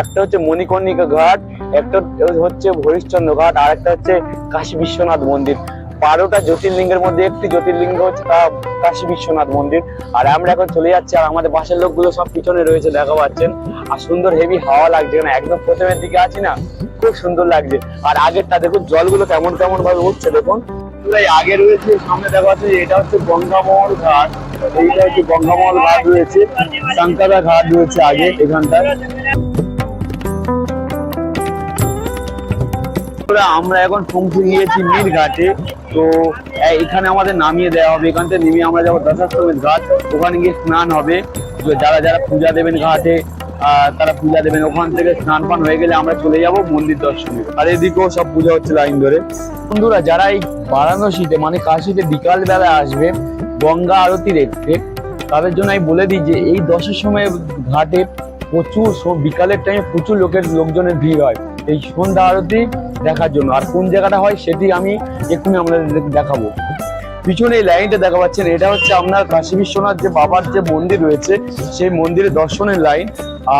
একটা হচ্ছে মণিকর্ণিকা ঘাট, একটা হচ্ছে হরিশ্চন্দ্র ঘাট, আর একটা হচ্ছে কাশী বিশ্বনাথ মন্দির। বারোটা জ্যোতির্লিঙ্গের মধ্যে একটি জ্যোতির্লিঙ্গ হচ্ছে তা কাশী বিশ্বনাথ মন্দির। আর আমরা এখন চলে যাচ্ছি, আর আমাদের বাসের লোকগুলো সব পিছনে রয়েছে, দেখা পাচ্ছেন। আর সুন্দর হেভি হাওয়া লাগছে না একদম প্রথমের দিকে আছি না, খুব সুন্দর লাগছে। আর আগেরটা দেখুন, জলগুলো কেমন কেমন ভাবে উঠছে, দেখুন। আগে রয়েছে, সামনে দেখা যাচ্ছে এটা হচ্ছে গঙ্গামহল ঘাট। এইটা হচ্ছে গঙ্গামহল ঘাট রয়েছে সাংকাদা ঘাট রয়েছে আগে এখানটায়। বন্ধুরা, আমরা এখন পৌঁছে গিয়েছি মির ঘাটে তো এখানে আমাদের নামিয়ে দেওয়া হবে। এখান থেকে নেমে আমরা যাব দশাশ্রমের ঘাট। ওখানে গিয়ে স্নান হবে। যারা যারা পূজা দেবেন ঘাটে তারা পূজা দেবেন। ওখান থেকে স্নান পান হয়ে গেলে আমরা চলে যাব মন্দির দর্শনে। আর এদিকেও সব পূজা হচ্ছে লাইন ধরে। বন্ধুরা যারা এই বারাণসীতে মানে কাশিতে বিকাল বেলা আসবে গঙ্গা আরতি দেখতে তাদের জন্য আমি বলে দিই যে এই দশের সময় ঘাটে প্রচুর বিকালের টাইমে প্রচুর লোকের লোকজনের ভিড় হয়। এই সন্ধ্যা আরতি দেখার জন্য। আর কোন জায়গাটা হয় সেটি আমি এক্ষুনি আপনাদের দেখাবো। পিছনে এই লাইনটা দেখা পাচ্ছেন, এটা হচ্ছে আপনার কাশী বিশ্বনাথ যে বাবার যে মন্দির রয়েছে, সেই মন্দিরের দর্শনের লাইন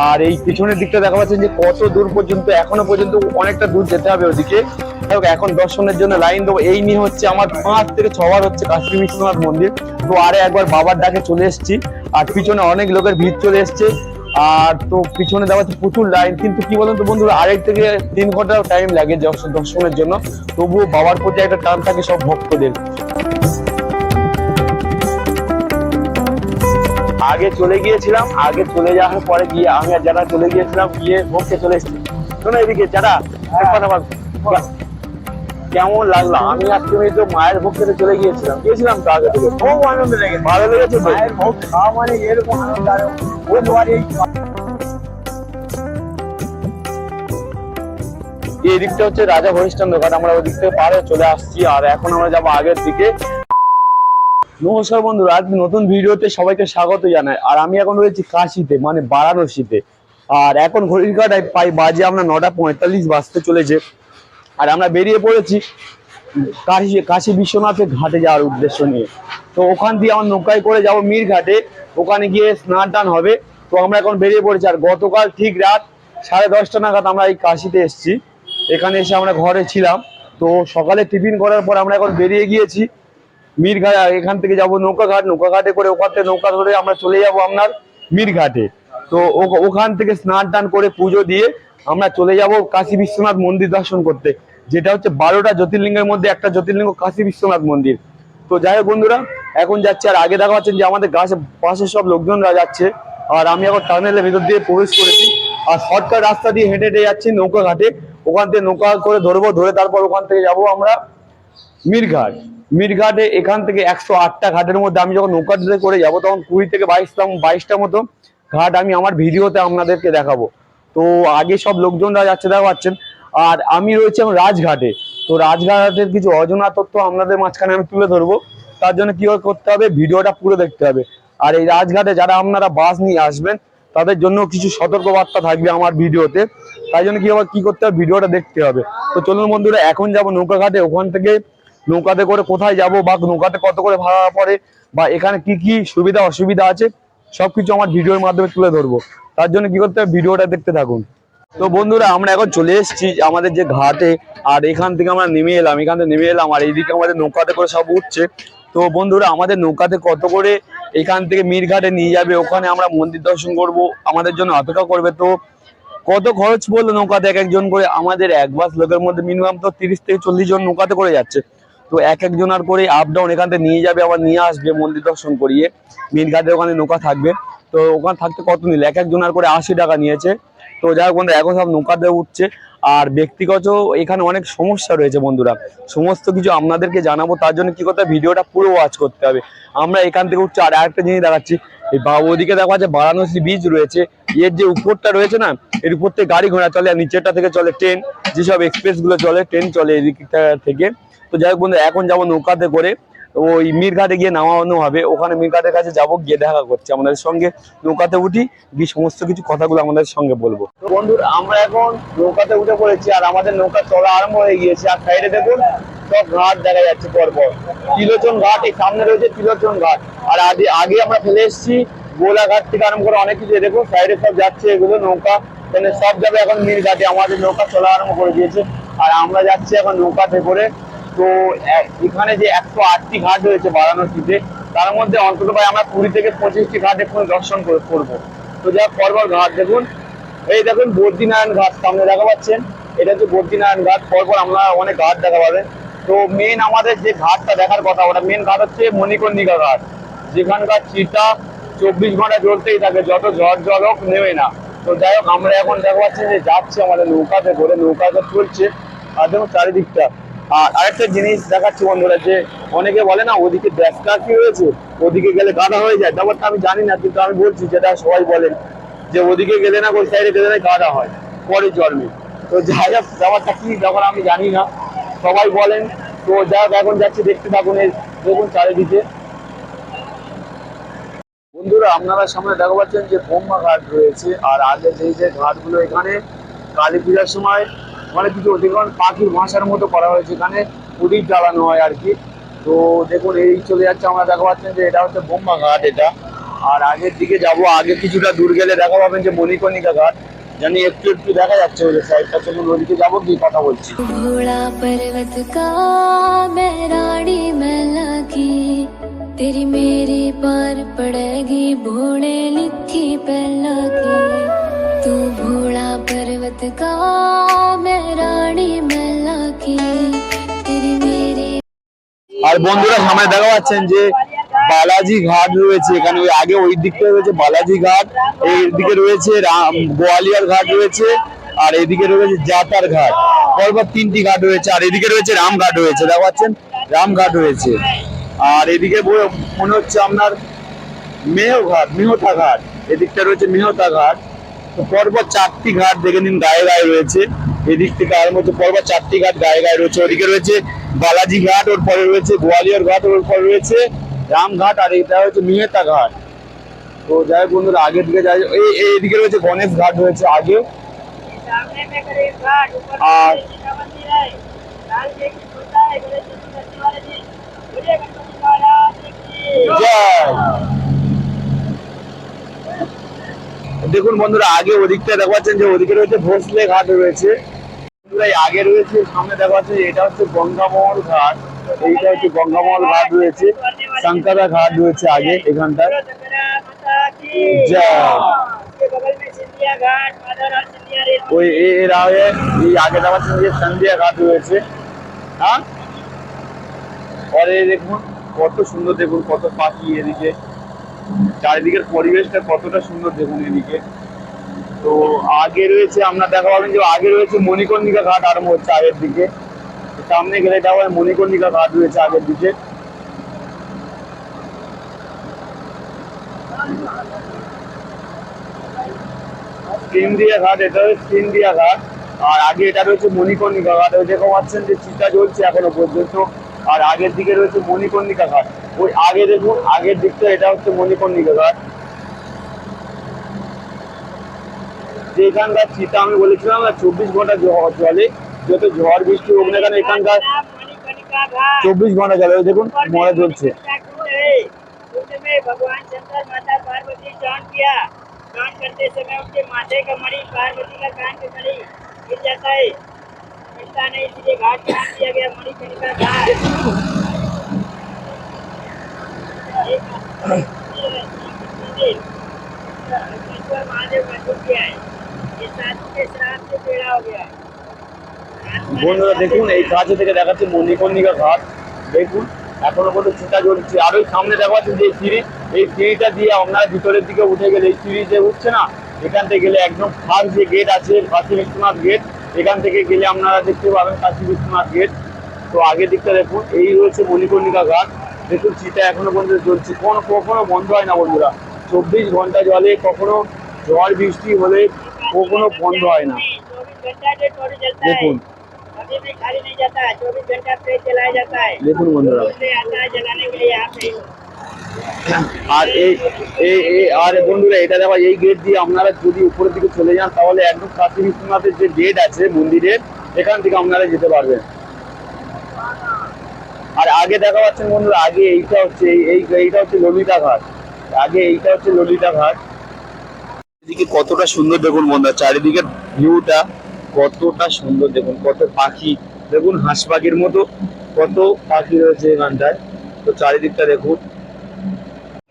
আর এই পিছনের দিকটা দেখা পাচ্ছেন যে কত দূর পর্যন্ত, এখনও পর্যন্ত অনেকটা দূর যেতে হবে ওদিকে। এখন দর্শনের জন্য লাইন দেবো। এই নিয়ে হচ্ছে আমার পাঁচ থেকে ছবার হচ্ছে কাশী বিশ্বনাথ মন্দির। তো আরে একবার বাবার ডাকে চলে এসেছি। আর পিছনে অনেক লোকের ভিড় চলে এসছে। আর তো পিছনে দেওয়া হচ্ছে প্রচুর লাইন কিন্তু কি বলুন তো বন্ধুরা, আড়াই থেকে তিন ঘণ্টা টাইম লাগে দর্শনের জন্য। তবুও বাবার প্রতি একটা টান থাকে সব ভক্তদের। আগে চলে গিয়েছিলাম, আগে চলে যাওয়ার পরে গিয়ে আমি আর যারা চলে গিয়েছিলাম, গিয়ে ভোগকে চলে এসেছি। শোনো এদিকে, যারা। কেমন লাগল? আমি আর তুমি তো মায়ের ভোগ খেতে চলে গিয়েছিলাম। গিয়েছিলাম তো আগে থেকে। খুব আনন্দ লেগেছে। ভালো লেগেছে মায়ের ভোগ খাওয়া মানে এরকম আনন্দ আর ওই এই এই দিকটা হচ্ছে রাজা হরিশ্চন্দ্র ঘাট। আমরা ওই দিক থেকে পার চলে আসছি আর এখন আমরা যাব আগের দিকে। নমস্কার বন্ধুরা আজ নতুন ভিডিওতে সবাইকে স্বাগত জানাই। আর আমি এখন রয়েছি কাশিতে মানে বারাণসীতে। আর এখন ঘড়ির কাটায় পাই বাজে আমরা নটা পঁয়তাল্লিশ বাজতে চলেছে। আর আমরা বেরিয়ে পড়েছি কাশি, কাশী বিশ্বনাথের ঘাটে যাওয়ার উদ্দেশ্য নিয়ে। তো ওখান দিয়ে আমার নৌকায় করে যাব মীর ঘাটে ওখানে গিয়ে স্নান টান হবে। তো আমরা এখন বেরিয়ে পড়েছি। আর গতকাল ঠিক রাত সাড়ে দশটা নাগাদ আমরা এই কাশিতে এসেছি। এখানে এসে আমরা ঘরে ছিলাম। তো সকালে টিফিন করার পর আমরা এখন বেরিয়ে গিয়েছি মীরঘাট। এখান থেকে যাব নৌকা ঘাট নৌকা ঘাটে করে ওখান থেকে নৌকা ধরে আমরা চলে যাব আপনার মীরঘাটে। তো ওখান থেকে স্নান টান করে পুজো দিয়ে আমরা চলে যাব কাশী বিশ্বনাথ মন্দির দর্শন করতে। যেটা হচ্ছে বারোটা জ্যোতির্লিঙ্গের মধ্যে একটা জ্যোতির্লিঙ্গ কাশী বিশ্বনাথ মন্দির। তো যাই হোক বন্ধুরা, এখন যাচ্ছে আর আগে দেখা পাচ্ছেন যে আমাদের গাছে পাশে সব লোকজনরা যাচ্ছে। আর আমি এখন টানেলের ভেতর দিয়ে প্রবেশ করেছি। আর শর্টকাট রাস্তা দিয়ে হেঁটে হেঁটে যাচ্ছি নৌকা ঘাটে ওখান থেকে নৌকা করে ধরবো, ধরে তারপর ওখান থেকে যাব আমরা মিরঘাট। মিরঘাটে এখান থেকে একশো আটটা ঘাটের মধ্যে আমি যখন নৌকা করে যাব, তখন কুড়ি থেকে বাইশটা বাইশটা মতো ঘাট আমি আমার ভিডিওতে আপনাদেরকে দেখাবো। তো আগে সব লোকজনরা যাচ্ছে, দেখা পাচ্ছেন? আর আমি রয়েছি এখন রাজঘাটে। তো রাজঘাটের কিছু অজানা তথ্য আপনাদের মাঝখানে আমি তুলে ধরবো। তার জন্য কি করতে হবে, ভিডিওটা পুরো দেখতে হবে। আর এই রাজঘাটে যারা আপনারা বাস নিয়ে আসবেন, তাদের জন্য কিছু সতর্কবার্তা থাকবে আমার ভিডিওতে। তাই জন্য কি হবে, কি করতে হবে, ভিডিওটা দেখতে হবে। তো চলুন বন্ধুরা, এখন যাব নৌকা ঘাটে ওখান থেকে নৌকাতে করে কোথায় যাব বা নৌকাতে কত করে ভাড়া পড়ে বা এখানে কি কি সুবিধা, অসুবিধা আছে, সবকিছু আমার ভিডিওর মাধ্যমে তুলে ধরবো। তার জন্য কি করতে হবে, ভিডিওটা দেখতে থাকুন। তো বন্ধুরা, আমরা এখন চলে এসেছি আমাদের যে ঘাটে, আর এখান থেকে আমরা নেমে এলাম, এখান থেকে নেমে এলাম, আর এইদিকে আমাদের নৌকাতে করে সব উঠছে। তো বন্ধুরা, আমাদের নৌকাতে কত করে এখান থেকে মীরঘাটে নিয়ে যাবে, ওখানে আমরা মন্দির দর্শন করব, আমাদের জন্য অপেক্ষা করবে। তো কত খরচ পড়ল নৌকাতে এক একজন করে? আমাদের এক বাস লোকের মধ্যে মিনিমাম তো তিরিশ থেকে চল্লিশ জন নৌকাতে করে যাচ্ছে। তো এক একজন আর করে আপ ডাউন এখান থেকে নিয়ে যাবে, আবার নিয়ে আসবে মন্দির দর্শন করিয়ে। মিরঘাটে ওখানে নৌকা থাকবে। তো ওখানে থাকতে কত নিল? এক একজন আর করে আশি টাকা নিয়েছে। তো যাই হোক বন্ধুরা, এখন সব নৌকাতে উঠছে। আর ব্যক্তিগত এখানে অনেক সমস্যা রয়েছে বন্ধুরা। সমস্ত কিছু আপনাদেরকে জানাব, তার জন্য কি করতে ভিডিওটা পুরো ওয়াচ করতে হবে। আমরা এখান থেকে উঠছি, আর একটা জিনিস দেখাচ্ছি। এই বা- ওদিকে দেখা যাচ্ছে বারাণসী বীজ রয়েছে। এর যে উপরটা রয়েছে না, এর উপর থেকে গাড়ি ঘোড়া চলে, আর নিচেরটা থেকে চলে ট্রেন যেসব এক্সপ্রেসগুলো চলে ট্রেন চলে এদিকটা থেকে। তো যাই হোক বন্ধু এখন যাব নৌকাতে করে। ওই মীরঘাটে গিয়ে নামানো হবে। ওখানে মীরঘাটের কাছে যাব, গিয়ে দেখা করছে। আমাদের সঙ্গে নৌকাতে উঠি, গিয়ে সমস্ত কিছু কথাগুলো আমাদের সঙ্গে বলব। বন্ধুরা আমরা এখন নৌকাতে উঠে পড়েছি আর আমাদের নৌকা চলা আরম্ভ হয়ে গিয়েছে। আর সাইডে দেখুন, সব ঘাট দেখা যাচ্ছে পরপর। তিলোচন ঘাট, এই সামনে রয়েছে তিলোচন ঘাট। আর আগে আগে আমরা ফেলে এসেছি, গোলাঘাট থেকে আরম্ভ করে অনেক কিছু। দেখুন, সাইডে সব যাচ্ছে এগুলো নৌকা। মানে সব যাবে এখন মিরঘাটে। আমাদের নৌকা চলা আরম্ভ করে দিয়েছে। আর আমরা যাচ্ছি এখন নৌকাতে করে তো এখানে যে একশো আটটি ঘাট রয়েছে বারাণসীতে, তার মধ্যে অন্তত প্রায় আমরা কুড়ি থেকে পঁচিশটি ঘাট এখন দর্শন করে করব। তো যা পরপর ঘাট দেখুন। এই দেখুন বদ্রীনারায়ণ ঘাট, সামনে দেখা পাচ্ছেন? এটা হচ্ছে বদ্রীনারায়ণ ঘাট, পরপর আমরা অনেক ঘাট দেখা পাবেন তো মেন আমাদের যে ঘাটটা দেখার কথা, ওটা মেন ঘাট হচ্ছে মণিকর্ণিকা ঘাট। যেখানকার চিতা চব্বিশ ঘণ্টা জ্বলতেই থাকে, যত ঝড় জল হোক নেবে না। তো যাই হোক, আমরা এখন দেখা পাচ্ছি যে যাচ্ছে আমাদের নৌকাতে করে, নৌকাতে চলছে। আর দেখুন চারিদিকটা। আর আরেকটা জিনিস দেখাচ্ছি বন্ধুরা, যে অনেকে বলে না, ওদিকে দেখা কি হয়েছে? ওদিকে গেলে গাদা হয়ে যায়। ব্যাপারটা আমি জানি না, কিন্তু আমি বলছি, যেটা সবাই বলেন, যে ওদিকে গেলে না, ওই সাইডে গেলে না গাদা হয়, পরে জন্মে। তো যাই হোক, ব্যাপারটা কি, ব্যাপার আমি জানি না। সবাই বলেন। তো হোক, এখন যাচ্ছি, দেখতে থাকুন এই, দেখুন চারিদিকে। বন্ধুরা, আপনারা সামনে দেখা পাচ্ছেন যে বোম্বা ঘাট রয়েছে। আর আগে যেই যে ঘাটগুলো এখানে, কালী পূজার সময় মানে কিছু অধিকার পাখির ভাষার মতো করা হয়েছে এখানে প্রদীপ জ্বালানো হয় আর কি তো দেখুন এই চলে যাচ্ছে আমরা দেখা পাচ্ছেন যে এটা হচ্ছে বোম্বা ঘাট এটা আর আগের দিকে যাব আগে কিছুটা দূর গেলে দেখা পাবেন যে মণিকর্ণিকা ঘাট জানি একটু একটু দেখা যাচ্ছে ওই সাইডটা চলুন ওদিকে যাবো কি কথা বলছি भोला पर्वत का मैं रानी मैला की तेरी मेरी पार पड़ेगी भोले लिखी पहला की तू भोला पर्वत का मैं रानी मैला की तेरी मेरी আর বন্ধুরা সামনে দেখা পাচ্ছেন যে বালাজি ঘাট রয়েছে এখানে ওই আগে ওই দিকটা রয়েছে বালাজি ঘাট এই দিকে রয়েছে রাম গোয়ালিয়ার ঘাট রয়েছে আর এদিকে রয়েছে জাতার ঘাট পরপর তিনটি ঘাট রয়েছে আর এদিকে রয়েছে রামঘাট রয়েছে দেখা পাচ্ছেন রামঘাট রয়েছে আর এদিকে ব- মনে হচ্ছে আপনার মেহ ঘাট মেহতা ঘাট এদিকটা রয়েছে মেহতা ঘাট তো পরপর চারটি ঘাট দেখে নিন গায়ে গায়ে রয়েছে। এদিক থেকে আর মধ্যে পরপর চারটি ঘাট গায়ে গায়ে রয়েছে। ওদিকে রয়েছে বালাজি ঘাট ওর পরে রয়েছে গোয়ালিয়র ঘাট ওর পরে রয়েছে রামঘাট আর এটা হচ্ছে মেহেতা ঘাট। তো যাই হোক বন্ধুরা আগের দিকে যাই এই এদিকে রয়েছে গণেশ ঘাট রয়েছে আগে। আর জয়! দেখুন বন্ধুরা, আগে ওদিকটা দেখা পাচ্ছেন যে ওদিকে রয়েছে ভোসলে ঘাট রয়েছে। বন্ধুরা আগে রয়েছে, সামনে দেখা পাচ্ছে এটা হচ্ছে গঙ্গামহল ঘাট। এইটা হচ্ছে গঙ্গামহল ঘাট রয়েছে। শঙ্করা ঘাট রয়েছে আগে, এখানটায়। ওই এই আগে যে সন্ধিয়া ঘাট রয়েছে। হ্যাঁ? পরে দেখুন, কত সুন্দর দেখুন, কত পাখি এদিকে। চারিদিকের পরিবেশটা কতটা সুন্দর দেখুন এদিকে। তো আগে রয়েছে, আমরা দেখা পাবেন যে আগে রয়েছে মণিকর্ণিকা ঘাট আরম্ভ হচ্ছে আগের দিকে। সামনে গেলে আবার মণিকর্ণিকা ঘাট রয়েছে আগের দিকে। ঘাট, এটা হচ্ছে ঘাট। আর আগে এটা রয়েছে মণিকর্ণিকা ঘাট। দেখো পাচ্ছেন যে চিতা জ্বলছে এখনও পর্যন্ত। আর আগের দিকে রয়েছে মণিকর্ণিকা ঘাট ওই আগে দেখুন আগের দিকটা এটা হচ্ছে মণিকর্ণিকা ঘাট যে এখানকার চিতা আমি বলেছিলাম না চব্বিশ ঘন্টা জ- জলে যত ঝড় বৃষ্টি হোক না কেন এখানকার मणिकर्णिका घाट চব্বিশ ঘন্টা জলে ওই দেখুন মরা জ্বলছে कुंड है कुंड में भगवान शंकर माता पार्वती स्नान किया स्नान करते समय उनके माथे का मणि पार्वती का कान का मणि गिर जाता है मिलता नहीं इसलिए घाट का नाम दिया गया मणिकर्णिका घाट एक मंदिर ईश्वर महादेव का डूब गया है ये साधु के श्राप से पेड़ा हो गया है বন্ধুরা দেখুন এই কাছে থেকে দেখাচ্ছে মণিকর্ণিকা ঘাট দেখুন এখনো পর্যন্ত চিতা জ্বলছে আর ওই সামনে দেখা যাচ্ছে যে সিঁড়ি এই সিঁড়িটা দিয়ে আপনারা ভিতরের দিকে উঠে গেলে এই সিঁড়ি যে উঠছে না এখান থেকে গেলে একদম ফার্স্ট যে গেট আছে কাশী বিশ্বনাথ গেট এখান থেকে গেলে আপনারা দেখতে পাবেন কাশী বিশ্বনাথ গেট তো আগের দিকটা দেখুন এই রয়েছে মণিকর্ণিকা ঘাট দেখুন চিতা এখনো পর্যন্ত চলছে কোনো কখনো বন্ধ হয় না বন্ধুরা চব্বিশ ঘন্টা জলে কখনো ঝড় বৃষ্টি হলে কখনো বন্ধ হয় না चौबीस घंटा से टोरी चलता है দেখুন कभी भी আর এই এই আর বন্ধুরা, এটা দেখো, এই গেট দিয়ে আপনারা যদি উপরের দিকে চলে যান, তাহলে একদম কাশী বিশ্বনাথের যে গেট আছে মন্দিরের, এখান থেকে আপনারা যেতে পারবেন। আর আগে দেখা পাচ্ছেন বন্ধুরা, আগে এইটা হচ্ছে, এই, এই- এইটা হচ্ছে ললিতা ঘাট। আগে এইটা হচ্ছে ললিতা ঘাট। এদিকে কতটা সুন্দর দেখুন বন্ধুরা চারিদিকের ভিউটা কতটা সুন্দর দেখুন, কত পাখি। দেখুন হাঁস পাখির মতো, কত পাখি রয়েছে এখানটায় তো চারিদিকটা দেখুন।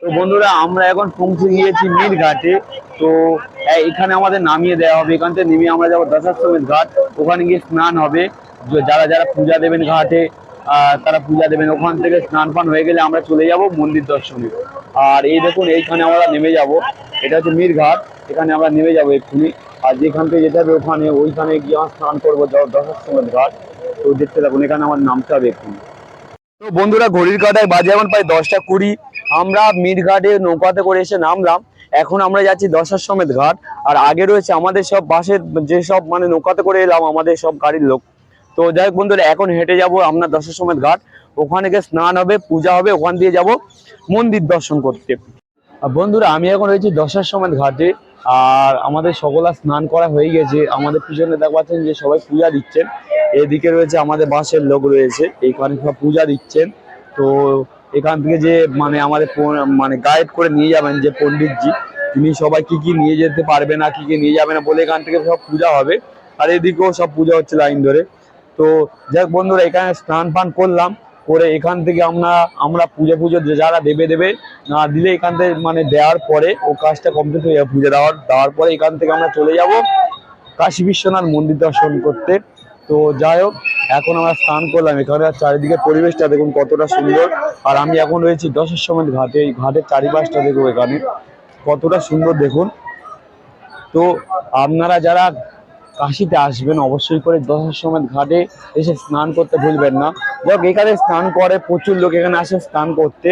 তো বন্ধুরা, আমরা এখন পৌঁছে গিয়েছি মির ঘাটে। তো এখানে আমাদের নামিয়ে দেওয়া হবে। এখান থেকে নেমে আমরা যাব দশাশ্বমেধ ঘাট। ওখানে গিয়ে স্নান হবে। যারা যারা পূজা দেবেন ঘাটে তারা পূজা দেবেন। ওখান থেকে স্নান ফান হয়ে গেলে আমরা চলে যাব মন্দির দর্শনে। আর এই দেখুন, এইখানে আমরা নেমে যাব। এটা হচ্ছে মির ঘাট। এখানে আমরা নেমে যাব এক্ষুনি। আর যেখান থেকে যেতে হবে ওখানে, ওইখানে গিয়ে আমরা স্নান করব দশাশ্বমেধ ঘাট। তো দেখতে থাকুন, এখানে আমার নামতে হবে এক্ষুনি। তো বন্ধুরা, ঘড়ির কাটায় বাজে এখন প্রায় দশটা কুড়ি। আমরা মিরঘাটে নৌকাতে করে এসে নামলাম। এখন আমরা যাচ্ছি দশার সমেত ঘাট। আর আগে রয়েছে আমাদের সব বাসের যেসব মানে নৌকাতে করে এলাম, আমাদের সব গাড়ির লোক। তো যাই হোক বন্ধুরা, এখন হেঁটে যাব আমরা দশার সমেত ঘাট। ওখানে গিয়ে স্নান হবে, পূজা হবে, ওখান দিয়ে যাব মন্দির দর্শন করতে। বন্ধুরা, আমি এখন রয়েছি দশার সমেত ঘাটে। আর আমাদের সকলা স্নান করা হয়ে গেছে। আমাদের পিছনে দেখতে পাচ্ছেন যে সবাই পূজা দিচ্ছেন। এদিকে রয়েছে আমাদের বাসের লোক রয়েছে এইখানে সব পূজা দিচ্ছেন। তো এখান থেকে যে মানে আমাদের মানে গাইড করে নিয়ে যাবেন যে পণ্ডিতজি, তিনি সবাই কি কি নিয়ে যেতে পারবে না, কি কি নিয়ে যাবে না, বলে এখান থেকে সব পূজা হবে। আর এদিকেও সব পূজা হচ্ছে লাইন ধরে। তো যাক বন্ধুরা, এখানে স্নান পান করলাম। করে এখান থেকে আমরা আমরা পুজো পুজো যারা দেবে দেবে, না দিলে এখান থেকে মানে দেওয়ার পরে ও কাজটা কমপ্লিট হয়ে যাবে, পুজো দেওয়ার দেওয়ার পরে এখান থেকে আমরা চলে যাব কাশী বিশ্বনাথ মন্দির দর্শন করতে। তো যাই হোক, এখন আমরা স্নান করলাম, এখানে চারিদিকে পরিবেশটা দেখুন কতটা সুন্দর। আর আমি এখন রয়েছি দশের সময় ঘাটে, এই ঘাটের চারিপাশটা দেখুন এখানে কতটা সুন্দর দেখুন। তো আপনারা যারা কাশিতে আসবেন, অবশ্যই করে দশের সময় ঘাটে এসে স্নান করতে ভুলবেন না। যাই এখানে স্নান করে, প্রচুর লোক এখানে আসে স্নান করতে।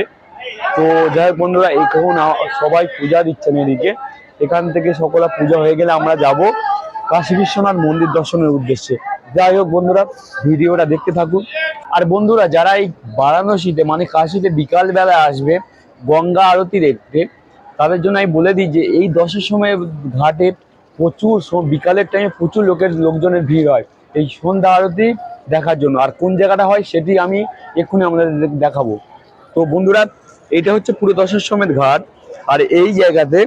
তো যাই হোক বন্ধুরা এখন সবাই পূজা দিচ্ছেন এদিকে। এখান থেকে সকলে পূজা হয়ে গেলে আমরা যাব কাশী বিশ্বনাথ মন্দির দর্শনের উদ্দেশ্যে। যাই হোক বন্ধুরা, ভিডিওটা দেখতে থাকুন। আর বন্ধুরা, যারা এই বারাণসীতে মানে কাশীতে বিকাল বেলা আসবে, গঙ্গা আরতি দেখতে, তাদের জন্য আমি বলে দিই যে, এই দশের সময় ঘাটে প্রচুর বিকালের টাইমে প্রচুর লোকের, লোকজনের ভিড় হয়। এই সন্ধ্যা আরতি দেখার জন্য। আর কোন জায়গাটা হয় সেটি আমি এক্ষুনি আমাদের দেখাবো। তো বন্ধুরা, এটা হচ্ছে পুরো দশের সমেত ঘাট। আর এই জায়গাতে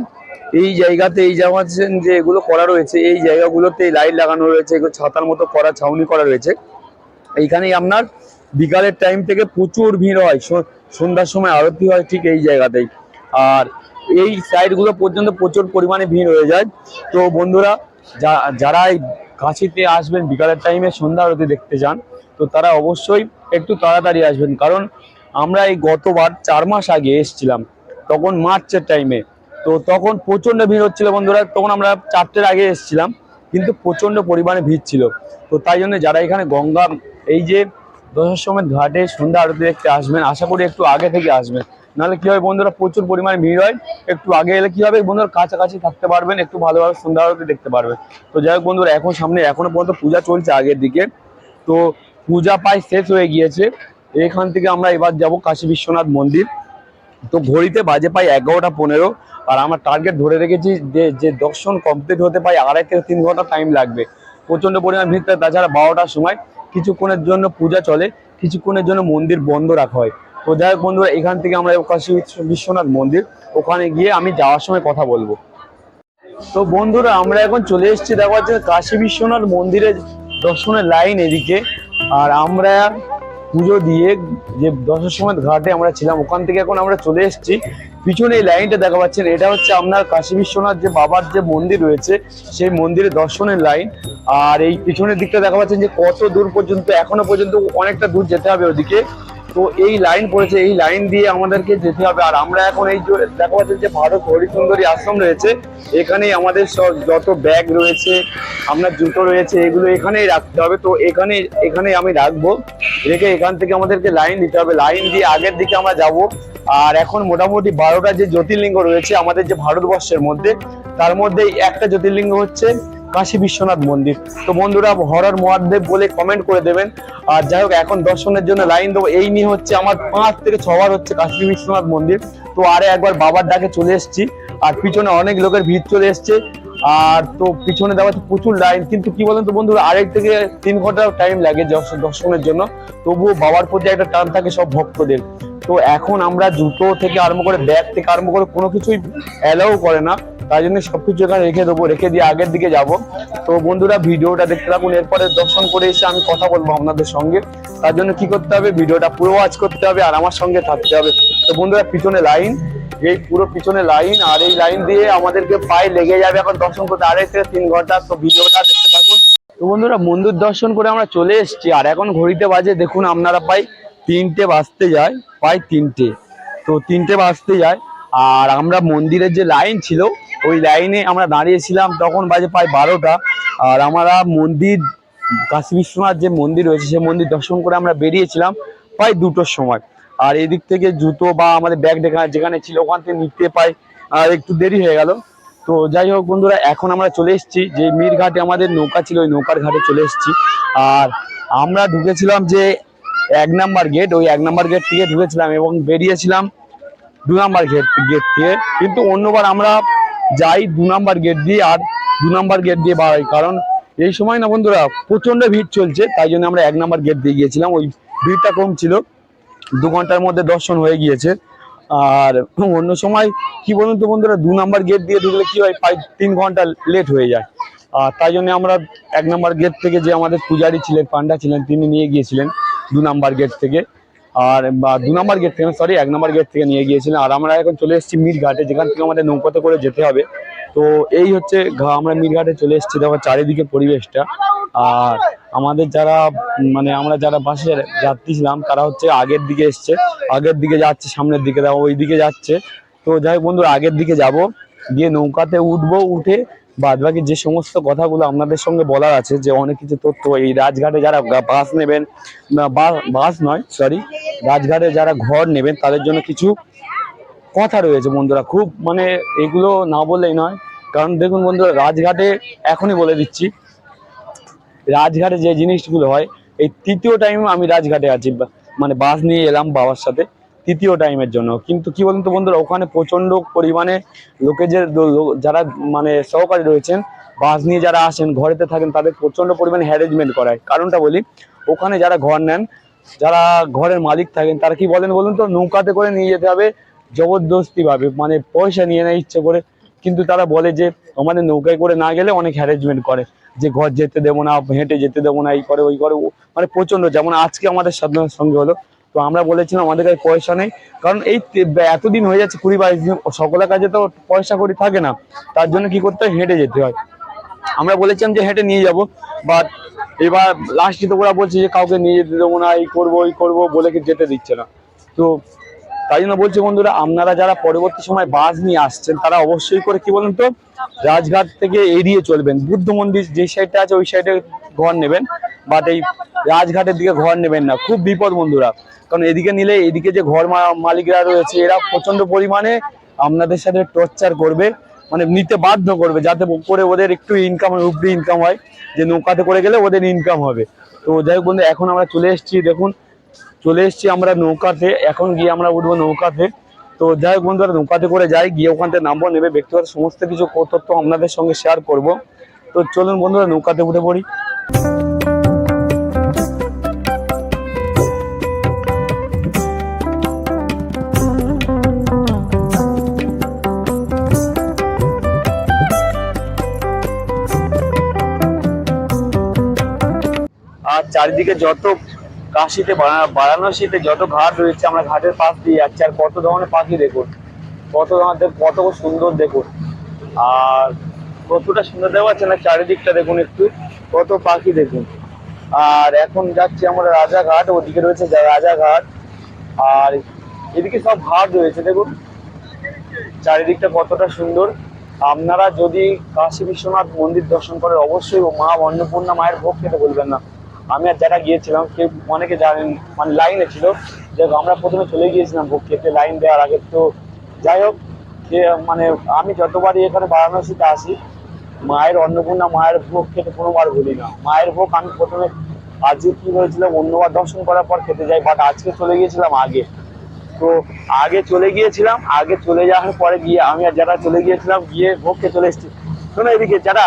এই জায়গাতে এই জায়গাছেন যে এগুলো করা রয়েছে, এই জায়গাগুলোতে লাইট লাগানো রয়েছে, এগুলো ছাতার মতো করা, ছাউনি করা রয়েছে। এইখানেই আপনার বিকালের টাইম থেকে প্রচুর ভিড় হয়। সন্ধ্যার সময় আরতি হয় ঠিক এই জায়গাতেই। আর এই সাইডগুলো পর্যন্ত প্রচুর পরিমাণে ভিড় হয়ে যায়। তো বন্ধুরা যারা এই কাশিতে আসবেন, বিকালের টাইমে সন্ধ্যা আরতি দেখতে যান, তো তারা অবশ্যই একটু তাড়াতাড়ি আসবেন। কারণ আমরা এই গতবার চার মাস আগে এসেছিলাম, তখন মার্চের টাইমে তো তখন প্রচণ্ড ভিড় হচ্ছিল বন্ধুরা, তখন আমরা চারটের আগে এসেছিলাম, কিন্তু প্রচণ্ড পরিমাণে ভিড় ছিল। তো তাই জন্য যারা এখানে গঙ্গা, এই যে দশের সময় ঘাটে সন্ধ্যা আরতি দেখতে আসবেন, আশা করি একটু আগে থেকে আসবেন। নাহলে কি হবে বন্ধুরা, প্রচুর পরিমাণে ভিড় হয়। একটু আগে এলে কি হবে? বন্ধুরা, কাছাকাছি থাকতে পারবেন, একটু ভালোভাবে সুন্দরভাবে দেখতে পারবেন। তো যাই হোক বন্ধুরা, এখন সামনে, এখনও পর্যন্ত পূজা চলছে আগের দিকে। তো পূজা প্রায় শেষ হয়ে গিয়েছে। এখান থেকে আমরা এবার যাব কাশী বিশ্বনাথ মন্দির। তো ঘড়িতে বাজে পাই এগারোটা পনেরো। আর আমরা টার্গেট ধরে রেখেছি যে যে দর্শন কমপ্লিট হতে পাই আড়াই থেকে তিন ঘণ্টা টাইম লাগবে। প্রচণ্ড পরিমাণ ভিড়, তাছাড়া বারোটার সময় কিছুক্ষণের জন্য পূজা চলে, কিছুক্ষণের জন্য মন্দির বন্ধ রাখা হয়। তো যাই হোক বন্ধুরা, এখান থেকে আমরা কাশী বিশ্ব- বিশ্বনাথ মন্দির। ওখানে গিয়ে আমি যাওয়ার সময় কথা বলব। তো বন্ধুরা, আমরা এখন চলে এসেছি দেখা যাচ্ছে কাশী বিশ্বনাথ মন্দিরের দর্শনের লাইন এদিকে। আর আমরা পুজো দিয়ে যে দশের সময় ঘাটে আমরা ছিলাম, ওখান থেকে এখন আমরা চলে এসেছি। পিছনে এই লাইনটা দেখা পাচ্ছেন, এটা হচ্ছে আপনার কাশী বিশ্বনাথ যে বাবার যে মন্দির রয়েছে, সেই মন্দিরের দর্শনের লাইন। আর এই পিছনের দিকটা দেখা পাচ্ছেন যে কত দূর পর্যন্ত, এখনও পর্যন্ত অনেকটা দূর যেতে হবে ওদিকে। তো এই লাইন পড়েছে, এই লাইন দিয়ে আমাদেরকে যেতে হবে। আর আমরা এখন এই যে, দেখা পাচ্ছেন যে ভারত হরিসুন্দরী আশ্রম রয়েছে, এখানেই আমাদের সব যত ব্যাগ রয়েছে আপনার জুতো রয়েছে, এগুলো এখানেই রাখতে হবে। তো এখানে এখানে আমি রাখব। রেখে এখান থেকে আমাদেরকে লাইন দিতে হবে। লাইন দিয়ে আগের দিকে আমরা যাব। আর এখন মোটামুটি বারোটা যে জ্যোতির্লিঙ্গ রয়েছে, আমাদের যে ভারতবর্ষের মধ্যে, তার মধ্যে একটা জ্যোতির্লিঙ্গ হচ্ছে কাশী বিশ্বনাথ মন্দির। তো বন্ধুরা হরর মহাদেব বলে কমেন্ট করে দেবেন। আর যাই হোক, এখন দর্শনের জন্য লাইন দেবো। এই নিয়ে হচ্ছে আমার পাঁচ থেকে ছবার হচ্ছে কাশী বিশ্বনাথ মন্দির। তো আরে একবার বাবার ডাকে চলে এসেছি। আর পিছনে অনেক লোকের ভিড় চলে এসছে। আর তো পিছনে দেওয়া প্রচুর লাইন কিন্তু কি বলেন তো বন্ধুরা, আরেক থেকে তিন ঘণ্টা টাইম লাগে দর্শনের জন্য। তবুও বাবার প্রতি একটা টান থাকে সব ভক্তদের। তো এখন আমরা জুতো থেকে আরম্ভ করে ব্যাগ থেকে আরম্ভ করে কোনো কিছুই অ্যালাউ করে না। তাই জন্য সবকিছু এখানে রেখে দেবো, রেখে দিয়ে আগের দিকে যাব। তো বন্ধুরা, ভিডিওটা দেখতে থাকুন, এরপরে দর্শন করে এসে আমি কথা বলব আপনাদের সঙ্গে। তার জন্য কি করতে হবে? ভিডিওটা পুরো ওয়াচ করতে হবে আর আমার সঙ্গে থাকতে হবে। তো বন্ধুরা, পিছনে লাইন এই পুরো পিছনে লাইন আর এই লাইন দিয়ে আমাদেরকে পায়ে লেগে যাবে এখন দর্শন করতে। আড়াই থেকে তিন ঘণ্টা, তো ভিডিওটা দেখতে থাকুন। তো বন্ধুরা, মন্দির দর্শন করে আমরা চলে এসেছি। আর এখন ঘড়িতে বাজে, দেখুন আপনারা প্রায় তিনটে বাজতে যায়, প্রায় তিনটে। তো তিনটে বাজতে যায়। আর আমরা মন্দিরের যে লাইন ছিল, ওই লাইনে আমরা দাঁড়িয়েছিলাম, তখন বাজে প্রায় বারোটা। আর আমরা মন্দির, কাশী বিশ্বনাথ যে মন্দির রয়েছে, সেই মন্দির দর্শন করে আমরা বেরিয়েছিলাম প্রায় দুটোর সময়। আর এদিক থেকে জুতো বা আমাদের ব্যাগ ডেকা যেখানে ছিল, ওখান থেকে নিতে পাই আর একটু দেরি হয়ে গেল। তো যাই হোক বন্ধুরা, এখন আমরা চলে এসেছি, যে মীর ঘাটে আমাদের নৌকা ছিল, ওই নৌকার ঘাটে চলে এসেছি। আর আমরা ঢুকেছিলাম যে এক নাম্বার গেট, ওই এক নাম্বার গেট থেকে ঢুকেছিলাম এবং বেরিয়েছিলাম দু নাম্বার গেট গেট থেকে। কিন্তু অন্যবার আমরা যাই দু নাম্বার গেট দিয়ে আর দু নাম্বার গেট দিয়ে বাড়াই। কারণ এই সময় না বন্ধুরা প্রচণ্ড ভিড় চলছে, তাই জন্য আমরা এক নাম্বার গেট দিয়ে গিয়েছিলাম। ওই ভিড়টা কম ছিল। দু ঘণ্টার মধ্যে দর্শন হয়ে গিয়েছে। আর অন্য সময় কি বলুন তো বন্ধুরা, দু নাম্বার গেট দিয়ে ঢুকলে কি হয়, প্রায় তিন ঘণ্টা লেট হয়ে যায়। আর তাই জন্য আমরা এক নাম্বার গেট থেকে যে আমাদের পূজারি ছিলেন পান্ডা ছিলেন, তিনি নিয়ে গিয়েছিলেন দু নাম্বার গেট থেকে। আর, বা দু নাম্বার গেট থেকে সরি এক নম্বর গেট থেকে নিয়ে গিয়েছিলেন। আর আমরা এখন চলে এসেছি মিরঘাটে, যেখান থেকে আমাদের নৌকাতে করে যেতে হবে। তো এই হচ্ছে আমরা মিরঘাটে চলে এসেছি। দেখো চারিদিকে পরিবেশটা। আর আমাদের যারা মানে আমরা যারা বাসে যাত্রী ছিলাম, তারা হচ্ছে আগের দিকে এসছে। আগের দিকে যাচ্ছে, সামনের দিকে, দেখো ওই দিকে যাচ্ছে। তো যাই বন্ধুরা, আগের দিকে যাব। গিয়ে নৌকাতে উঠবো, উঠে বাদ বাকি যে সমস্ত কথাগুলো আপনাদের সঙ্গে বলার আছে, যে অনেক কিছু তথ্য, এই রাজঘাটে যারা বাস নেবেন বাস নয় সরি রাজঘাটে যারা ঘর নেবেন, তাদের জন্য কিছু কথা রয়েছে বন্ধুরা। খুব মানে এগুলো না বললেই নয়। কারণ দেখুন বন্ধুরা, রাজঘাটে এখনই বলে দিচ্ছি, রাজঘাটে যে জিনিসগুলো হয়, এই তৃতীয় টাইম আমি রাজঘাটে আছি মানে বাস নিয়ে এলাম বাবার সাথে। তৃতীয় টাইমের জন্য। কিন্তু কি বলুন তো বন্ধুরা, ওখানে প্রচণ্ড পরিমাণে লোকে যে যারা মানে সহকারী রয়েছেন, বাস নিয়ে যারা আসেন, ঘরেতে থাকেন, তাদের প্রচণ্ড পরিমাণে হ্যারেজমেন্ট করায়। কারণটা বলি, ওখানে যারা ঘর নেন, যারা ঘরের মালিক থাকেন, তারা কি বলেন বলুন তো, নৌকাতে করে নিয়ে যেতে হবে জবরদস্তি ভাবে মানে পয়সা নিয়ে নেয় ইচ্ছে করে। কিন্তু তারা বলে যে, আমাদের নৌকায় করে না গেলে অনেক হ্যারেজমেন্ট করে। যে ঘর যেতে দেবো না, হেঁটে যেতে দেবো না, এই করে, ওই করে মানে প্রচণ্ড যেমন আজকে আমাদের সাধারণ সঙ্গে হলো তো আমরা বলেছিলাম আমাদের কাছে পয়সা নেই। কারণ এই এতদিন হয়ে যাচ্ছে কুড়ি বাইশ দিন, সকলের কাছে তো পয়সা করি থাকে না। তার জন্য কি করতে হয়? হেঁটে যেতে হয়। আমরা বলেছিলাম যে হেঁটে নিয়ে যাব বাট এবার লাস্টে তো ওরা বলছে যে কাউকে নিয়ে যেতে দেবো না, এই করব, ওই করব বলে কি যেতে দিচ্ছে না। তো তাই জন্য বলছি বন্ধুরা, আপনারা যারা পরবর্তী সময় বাস নিয়ে আসছেন, তারা অবশ্যই করে কি বলুন তো? রাজঘাট থেকে এড়িয়ে চলবেন। বুদ্ধ মন্দির যে সাইডটা আছে, ওই সাইডে ঘর নেবেন বাট এই রাজঘাটের দিকে ঘর নেবেন না, খুব বিপদ বন্ধুরা। কারণ এদিকে নিলে, এদিকে যে ঘর মালিকরা রয়েছে, এরা প্রচণ্ড পরিমাণে আপনাদের সাথে টর্চার করবে মানে নিতে বাধ্য করবে, যাতে করে ওদের একটু ইনকাম উপরি ইনকাম হয়, যে নৌকাতে করে গেলে ওদের ইনকাম হবে। তো যাই হোক বন্ধু, এখন আমরা চলে এসেছি, দেখুন, চলে এসেছি আমরা নৌকাতে, এখন গিয়ে আমরা উঠবো নৌকাতে। তো যাই হোক বন্ধুরা, নৌকাতে করে যাই, গিয়ে ওখান থেকে নামবো, নেবে, ব্যক্তিগত সমস্ত কিছু তথ্য আপনাদের সঙ্গে শেয়ার করব। তো চলুন বন্ধুরা, নৌকাতে উঠে পড়ি। চারিদিকে যত কাশিতে বারা- বারাণসীতে যত ঘাট রয়েছে, আমরা ঘাটের পাশ দিয়ে যাচ্ছি। আর কত ধরনের পাখি দেখুন, কত ধরনের, কত সুন্দর দেখুন। আর কতটা সুন্দর দেখা যাচ্ছে না, চারিদিকটা দেখুন একটু, কত পাখি দেখুন। আর এখন যাচ্ছি আমরা রাজাঘাট, ওদিকে রয়েছে রাজাঘাট। আর এদিকে সব ঘাট রয়েছে, দেখুন। চারিদিকটা কতটা সুন্দর। আপনারা যদি কাশী বিশ্বনাথ মন্দির দর্শন করেন, অবশ্যই মা অন্নপূর্ণা মায়ের ভোগ খেতে বলবেন না। আমি আর যারা গিয়েছিলাম, কেউ অনেকে জানেন মানে লাইনে ছিল। দেখো, আমরা প্রথমে চলে গিয়েছিলাম ভোগ খেতে লাইন দেওয়ার আগে। তো যাই হোক যে মানে আমি যতবারই এখানে বারাণসীতে আসি, মায়ের অন্নপূর্ণা, মায়ের ভোগ খেতে কোনোবার ভুলি না। মায়ের ভোগ আমি প্রথমে আজকে কি হয়েছিল অন্যবার দর্শন করার পর খেতে যাই বাট আজকে চলে গিয়েছিলাম আগে। তো আগে চলে গিয়েছিলাম, আগে চলে যাওয়ার পরে গিয়ে আমি আর যারা চলে গিয়েছিলাম, গিয়ে ভোগকে চলে এসেছি। শোনো এদিকে, যারা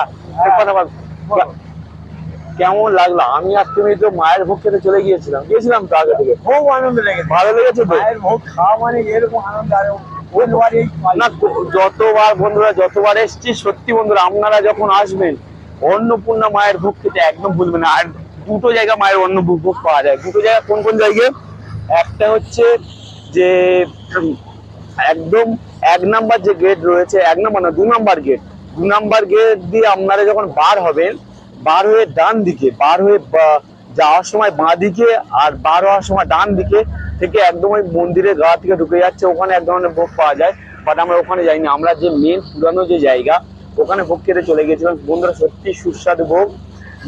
কথা বল। কেমন লাগল? আমি তুমি তো মায়ের ভোগ খেতে চলে গিয়েছিলাম। গিয়েছিলাম তো আগে থেকে। খুব আনন্দ লেগেছে। ভালো লেগেছে তো? মায়ের ভোগ খাওয়া মানে এরকম আনন্দ আর না যতবার বন্ধুরা যতবার এসছি সত্যি বন্ধুরা আপনারা যখন আসবেন অন্নপূর্ণা মায়ের ভোগ খেতে একদম ভুলবেন না। আর দুটো জায়গা মায়ের অন্ন ভোগ পাওয়া যায়। দুটো জায়গা কোন কোন জায়গায়? একটা হচ্ছে যে একদম এক নাম্বার যে গেট রয়েছে এক নাম্বার না দু নাম্বার গেট দু নাম্বার গেট দিয়ে আপনারা যখন বার হবেন বার হয়ে ডান দিকে, বার হয়ে যাওয়ার সময় বাঁ দিকে আর বার হওয়ার সময় ডান দিকে থেকে একদম ওই মন্দিরের গা থেকে ঢুকে যাচ্ছে, ওখানে এক ধরনের ভোগ পাওয়া যায় বাট আমরা ওখানে যাইনি। আমরা যে মেন পুরানো যে জায়গা, ওখানে ভোগ খেতে চলে গেছিলাম। বন্ধুরা, সত্যি সুস্বাদু ভোগ।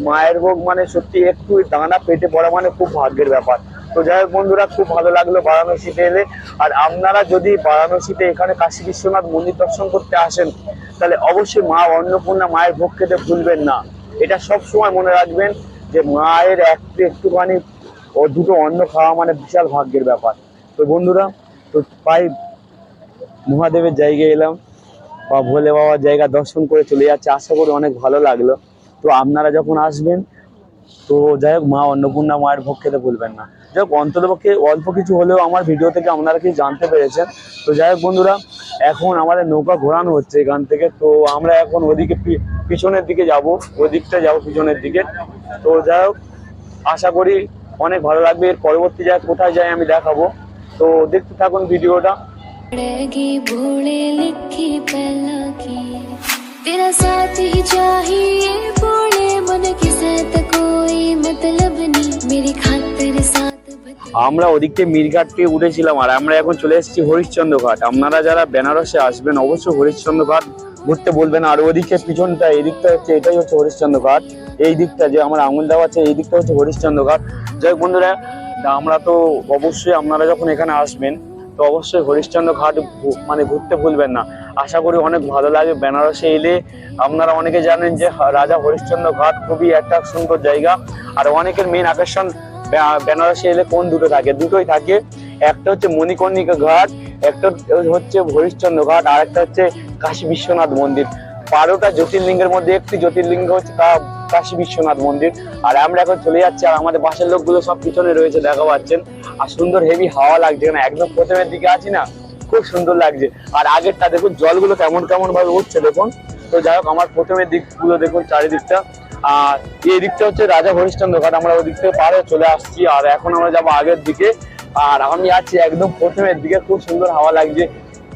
মায়ের ভোগ মানে সত্যি একটু দানা পেটে পড়া মানে খুব ভাগ্যের ব্যাপার। তো যাই হোক বন্ধুরা, খুব ভালো লাগল বারাণসীতে এলে। আর আপনারা যদি বারাণসীতে এখানে কাশী বিশ্বনাথ মন্দির দর্শন করতে আসেন, তাহলে অবশ্যই মা অন্নপূর্ণা মায়ের ভোগ খেতে ভুলবেন না। এটা সব সময় মনে রাখবেন যে মায়ের একটু একটুখানি ও দুটো অন্ন খাওয়া মানে বিশাল ভাগ্যের ব্যাপার। তো বন্ধুরা, তো পাই মহাদেবের জায়গায় এলাম, বা ভোলে বাবার জায়গা দর্শন করে চলে যাচ্ছে, আশা করি অনেক ভালো লাগল। তো আপনারা যখন আসবেন, তো যাই হোক, মা অন্নপূর্ণা মায়ের ভোগ খেতে ভুলবেন না। যাই হোক, অন্ততপক্ষে অল্প কিছু হলেও আমার ভিডিও থেকে আপনারা কি জানতে পেরেছেন? তো যাই হোক বন্ধুরা, এখন আমাদের নৌকা ঘোরানো হচ্ছে এখান থেকে, তো আমরা এখন ওদিকে পিছনের দিকে যাব ওদিকটা যাব পিছনের দিকে তো যাই হোক আশা করি অনেক ভালো লাগবে এর পরবর্তী জায়গায় কোথায় যাই আমি দেখাবো তো দেখতে থাকুন ভিডিওটা पड़ेगी भोले लिखी पहला की तेरा साथ ही चाहिए भोले मन की साथ कोई मतलब नहीं मेरी खातिर साथ बता আমরা ওদিকতে মিরঘাট থেকে উঠেছিলাম আর আমরা এখন চলে এসেছি হরিশ্চন্দ্র ঘাট আপনারা যারা বেনারসে আসবেন অবশ্যই হরিশ্চন্দ্র ঘাট ঘুরতে বলবেন আর ওদিকে পিছনটা এই দিকটা হচ্ছে, এটাই হচ্ছে হরিশ্চন্দ্র ঘাট। এই দিকটা যে আমার আঙুল দেওয়া আছে, এই দিকটা হচ্ছে হরিশ্চন্দ্র ঘাট। যাই বন্ধুরা আমরা তো অবশ্যই আপনারা যখন এখানে আসবেন, তো অবশ্যই হরিশ্চন্দ্র ঘাট মানে ঘুরতে ভুলবেন না। আশা করি অনেক ভালো লাগে বেনারসে এলে আপনারা অনেকে জানেন যে রাজা হরিশ্চন্দ্র ঘাট খুবই একটা সুন্দর জায়গা। আর অনেকের মেন আকর্ষণ বেনারসে এলে কোন দুটো থাকে? দুটোই থাকে। একটা হচ্ছে মণিকর্ণিকা ঘাট, একটা হচ্ছে হরিশ্চন্দ্র ঘাট, আর একটা হচ্ছে কাশী বিশ্বনাথ মন্দির। বারোটা জ্যোতির্লিঙ্গের মধ্যে একটি জ্যোতির্লিঙ্গ হচ্ছে কাশী বিশ্বনাথ মন্দির। আর আমরা এখন চলে যাচ্ছি আর আমাদের বাসের লোকগুলো সব পিছনে রয়েছে দেখা পাচ্ছেন। আর সুন্দর হেভি হাওয়া লাগছে না একদম প্রথমের দিকে আছি না, খুব সুন্দর লাগছে। আর আগেরটা দেখুন, জলগুলো কেমন কেমন ভাবে উঠছে দেখুন। তো যাই হোক, আমার প্রথমের দিকগুলো দেখুন চারিদিকটা। আর এই দিকটা হচ্ছে রাজা হরিশ্চন্দ্র ঘাট। আমরা ওই দিক থেকে পার চলে আসছি। আর এখন আমরা যাব আগের দিকে। আর আমি আছি একদম প্রথমের দিকে। খুব সুন্দর হাওয়া লাগছে।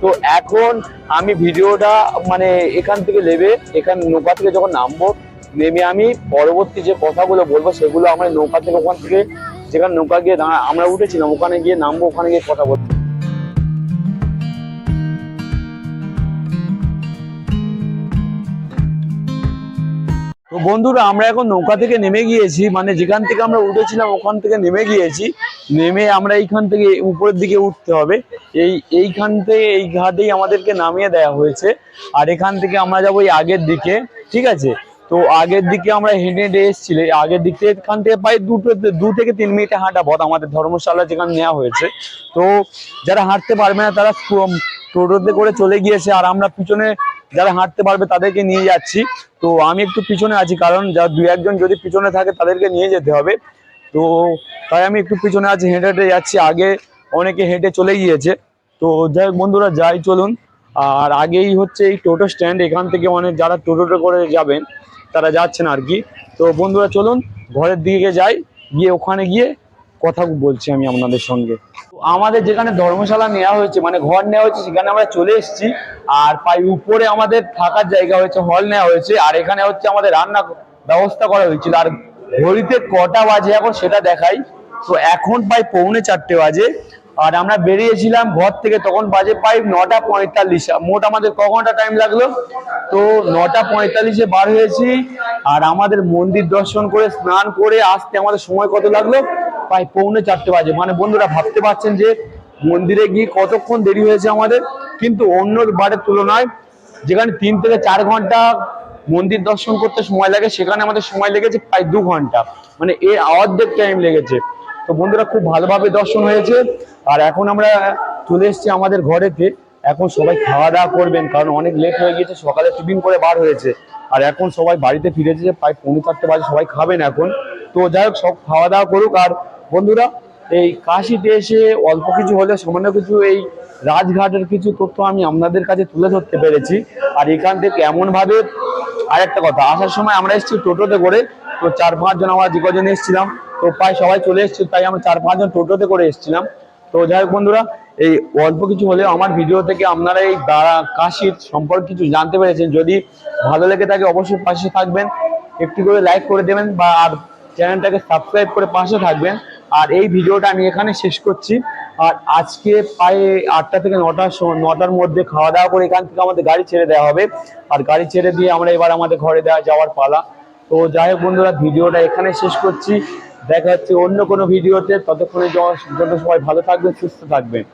তো এখন আমি ভিডিওটা মানে এখান থেকে নেবে, এখান নৌকা থেকে যখন নামবো, নেমে আমি পরবর্তী যে কথাগুলো বলব সেগুলো আমরা নৌকা থেকে ওখান থেকে, যেখানে নৌকা গিয়ে দাঁড়া- আমরা উঠেছিলাম, ওখানে গিয়ে নামবো, ওখানে গিয়ে কথা বলব। বন্ধুরা, আমরা এখন নৌকা থেকে নেমে গিয়েছি মানে যেখান থেকে আমরা উঠেছিলাম ওখান থেকে নেমে গিয়েছি। নেমে আমরা এইখান থেকে উপরের দিকে উঠতে হবে। এই, এইখান থেকে, এই ঘাটেই আমাদেরকে নামিয়ে দেওয়া হয়েছে। আর এখান থেকে আমরা যাব এই আগের দিকে, ঠিক আছে? তো আগের দিকে আমরা হেঁটে হেঁটে এসেছিলে আগের দিক থেকে এখান থেকে প্রায় দুটো দু থেকে তিন মিনিটে হাঁটা পথ আমাদের ধর্মশালা যেখানে নেওয়া হয়েছে। তো যারা হাঁটতে পারবে না, তারা টোটোতে করে চলে গিয়েছে। আর আমরা পিছনে যারা হাঁটতে পারবে তাদেরকে নিয়ে যাচ্ছি। তো আমি একটু পিছনে আছি, কারণ যা দু একজন যদি পিছনে থাকে তাদেরকে নিয়ে যেতে হবে। তো তাই আমি একটু পিছনে আছি, হেঁটে হেঁটে যাচ্ছি। আগে অনেকে হেঁটে চলে গিয়েছে। তো যাই বন্ধুরা, যাই চলুন। আর আগেই হচ্ছে এই টোটো স্ট্যান্ড, এখান থেকে অনেক যারা টোটোতে করে যাবেন, তারা যাচ্ছেন আর কি। তো বন্ধুরা, চলুন, ঘরের দিকে যাই। গিয়ে ওখানে গিয়ে কথা বলছি আমি আপনাদের সঙ্গে। আমাদের যেখানে ধর্মশালা নেওয়া হয়েছে মানে ঘর নেওয়া হয়েছে, সেখানে আমরা চলে এসেছি। আর পাই উপরে আমাদের থাকার জায়গা হয়েছে হল নেওয়া হয়েছে, আর এখানে হচ্ছে আমাদের রান্না ব্যবস্থা করা হয়েছিল। আর ঘড়িতে কটা বাজে এখন সেটা দেখাই। তো এখন প্রায় পৌনে চারটে বাজে। আর আমরা বেরিয়েছিলাম ঘর থেকে, তখন বাজে প্রায় নটা পঁয়তাল্লিশ। মোট আমাদের ক ঘণ্টা টাইম লাগল? তো নটা পঁয়তাল্লিশে বার হয়েছি। আর আমাদের মন্দির দর্শন করে, স্নান করে, আসতে আমাদের সময় কত লাগল? প্রায় পৌনে চারটে বাজে। মানে বন্ধুরা, ভাবতে পারছেন যে মন্দিরে গিয়ে কতক্ষণ দেরি হয়েছে আমাদের? কিন্তু অন্য বারের তুলনায় যেখানে তিন থেকে চার ঘণ্টা মন্দির দর্শন করতে সময় লাগে, সেখানে আমাদের সময় লেগেছে প্রায় দু ঘণ্টা। মানে এর অর্ধেক টাইম লেগেছে। তো বন্ধুরা, খুব ভালোভাবে দর্শন হয়েছে। আর এখন আমরা চলে এসেছি আমাদের ঘরেতে। এখন সবাই খাওয়া দাওয়া করবেন, কারণ অনেক লেট হয়ে গিয়েছে, সকালে টিফিন করে বার হয়েছে। আর এখন সবাই বাড়িতে ফিরেছে প্রায় পৌনে চারটে বাজে সবাই খাবেন এখন। তো যাই হোক, সব খাওয়া দাওয়া করুক। আর বন্ধুরা, এই কাশিতে এসে অল্প কিছু হলে সামান্য কিছু এই রাজঘাটের কিছু তথ্য আমি আপনাদের কাছে তুলে ধরতে পেরেছি। আর এখান থেকে এমনভাবে আর একটা কথা, আসার সময় আমরা এসেছি টোটোতে করে, তো চার পাঁচজন আমরা যে কজন এসেছিলাম, তো প্রায় সবাই চলে এসেছি, তাই আমরা চার পাঁচজন টোটোতে করে এসেছিলাম। তো যাই হোক বন্ধুরা, এই অল্প কিছু হলেও আমার ভিডিও থেকে আপনারা এই দ্বারা কাশির সম্পর্কে কিছু জানতে পেরেছেন। যদি ভালো লেগে থাকে অবশ্যই পাশে থাকবেন, একটু করে লাইক করে দেবেন বা আর চ্যানেলটাকে সাবস্ক্রাইব করে পাশে থাকবেন। আর এই ভিডিওটা আমি এখানে শেষ করছি। আর আজকে প্রায় আটটা থেকে নটার নটার মধ্যে খাওয়া দাওয়া করে এখান থেকে আমাদের গাড়ি ছেড়ে দেওয়া হবে। আর গাড়ি ছেড়ে দিয়ে আমরা এবার আমাদের ঘরে দেওয়া যাওয়ার পালা। তো যাই হোক বন্ধুরা, ভিডিওটা এখানে শেষ করছি। দেখা যাচ্ছে অন্য কোনো ভিডিওতে। ততক্ষণে যাওয়ার জন্য সবাই ভালো থাকবে সুস্থ থাকবেন।